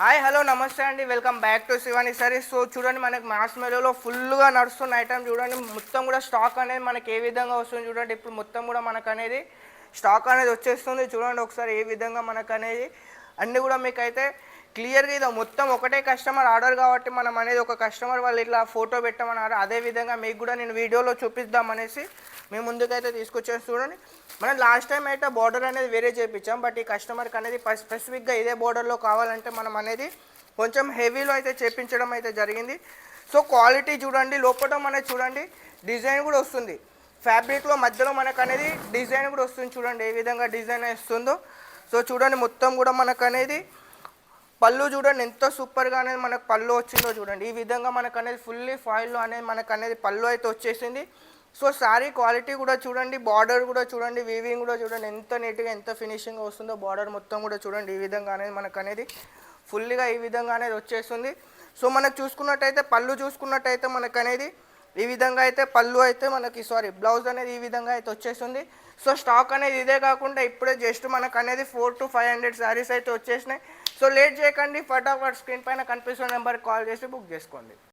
Hi hello నమస్తే అండి. Welcome back to Shivani సరే. సో చూడండి మనకి మాస్ మెలోలో ఫుల్గా నడుస్తున్న ఐటమ్ చూడండి. మొత్తం కూడా స్టాక్ అనేది మనకి ఏ విధంగా వస్తుంది చూడండి. ఇప్పుడు మొత్తం కూడా మనకు అనేది స్టాక్ అనేది వచ్చేస్తుంది చూడండి ఒకసారి ఏ విధంగా మనకు అనేది. అన్నీ కూడా మీకు అయితే క్లియర్గా ఇది మొత్తం ఒకటే కస్టమర్ ఆర్డర్ కాబట్టి మనం అనేది ఒక కస్టమర్ వాళ్ళు ఇట్లా ఫోటో పెట్టమన్నారు. అదే విధంగా మీకు కూడా నేను వీడియోలో చూపిద్దామనేసి మేము ముందుకైతే తీసుకొచ్చేసి చూడండి. మనం లాస్ట్ టైం అయితే బార్డర్ అనేది వేరే చేయించాం బట్ ఈ కస్టమర్కి అనేది స్పెసిఫిక్గా ఇదే బార్డర్లో కావాలంటే మనం అనేది కొంచెం హెవీలో అయితే చేపించడం అయితే జరిగింది. సో క్వాలిటీ చూడండి లోపల మనకి చూడండి డిజైన్ కూడా వస్తుంది. ఫ్యాబ్రిక్లో మధ్యలో మనకు అనేది డిజైన్ కూడా వస్తుంది చూడండి ఏ విధంగా డిజైన్ వస్తుందో. సో చూడండి మొత్తం కూడా మనకు అనేది పళ్ళు చూడండి ఎంత సూపర్గా అనేది మనకు పళ్ళు వచ్చిందో చూడండి. ఈ విధంగా మనకు అనేది ఫుల్లీ ఫాయిల్లో అనేది మనకు అనేది పళ్ళు అయితే వచ్చేసింది. సో శారీ క్వాలిటీ కూడా చూడండి బార్డర్ కూడా చూడండి వీవింగ్ కూడా చూడండి ఎంత నీట్గా ఎంత ఫినిషింగ్ వస్తుందో బార్డర్ మొత్తం కూడా చూడండి ఈ విధంగా అనేది మనకు అనేది ఫుల్గా ఈ విధంగా అనేది వచ్చేస్తుంది. సో మనకు చూసుకున్నట్టయితే పళ్ళు చూసుకున్నట్టయితే మనకు అనేది ఈ విధంగా అయితే పళ్ళు అయితే మనకి సారీ బ్లౌజ్ అనేది ఈ విధంగా అయితే వచ్చేస్తుంది. సో స్టాక్ అనేది ఇదే కాకుండా ఇప్పుడే జస్ట్ మనకు అనేది four to five hundred saris అయితే వచ్చేసినాయి. సో లేట్ చేయకండి ఫటాఫట్ స్క్రీన్ పైన కనిపిస్తున్న నెంబర్కి కాల్ చేసి బుక్ చేసుకోండి.